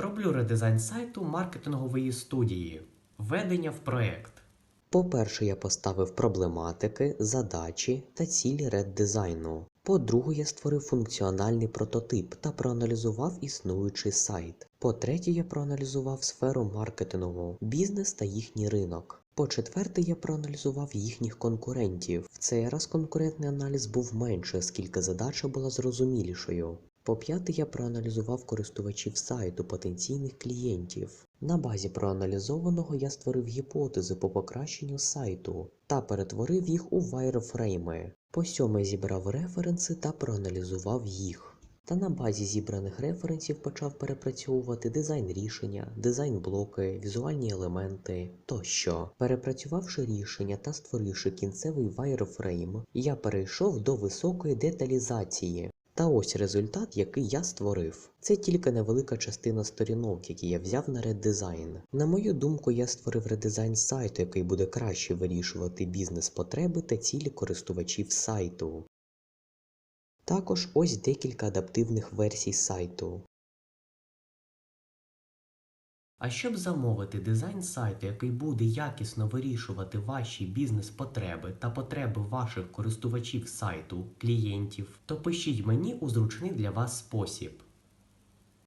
Роблю редизайн сайту маркетингової студії. Введення в проект. По-перше, я поставив проблематики, задачі та цілі реддизайну. По-друге, я створив функціональний прототип та проаналізував існуючий сайт. По-третє, я проаналізував сферу маркетингу, бізнес та їхній ринок. По-четверте, я проаналізував їхніх конкурентів. В цей раз конкурентний аналіз був менше, оскільки задача була зрозумілішою. По-п'яте, я проаналізував користувачів сайту, потенційних клієнтів. На базі проаналізованого я створив гіпотези по покращенню сайту та перетворив їх у вайрфрейми. По сьоме зібрав референси та проаналізував їх. Та на базі зібраних референсів почав перепрацьовувати дизайн рішення, дизайн блоки, візуальні елементи тощо. Перепрацювавши рішення та створивши кінцевий вайрфрейм, я перейшов до високої деталізації. Та ось результат, який я створив. Це тільки невелика частина сторінок, які я взяв на реддизайн. На мою думку, я створив редизайн сайту, який буде краще вирішувати бізнес-потреби та цілі користувачів сайту. Також ось декілька адаптивних версій сайту. А щоб замовити дизайн сайту, який буде якісно вирішувати ваші бізнес-потреби та потреби ваших користувачів сайту, клієнтів, то пишіть мені у зручний для вас спосіб.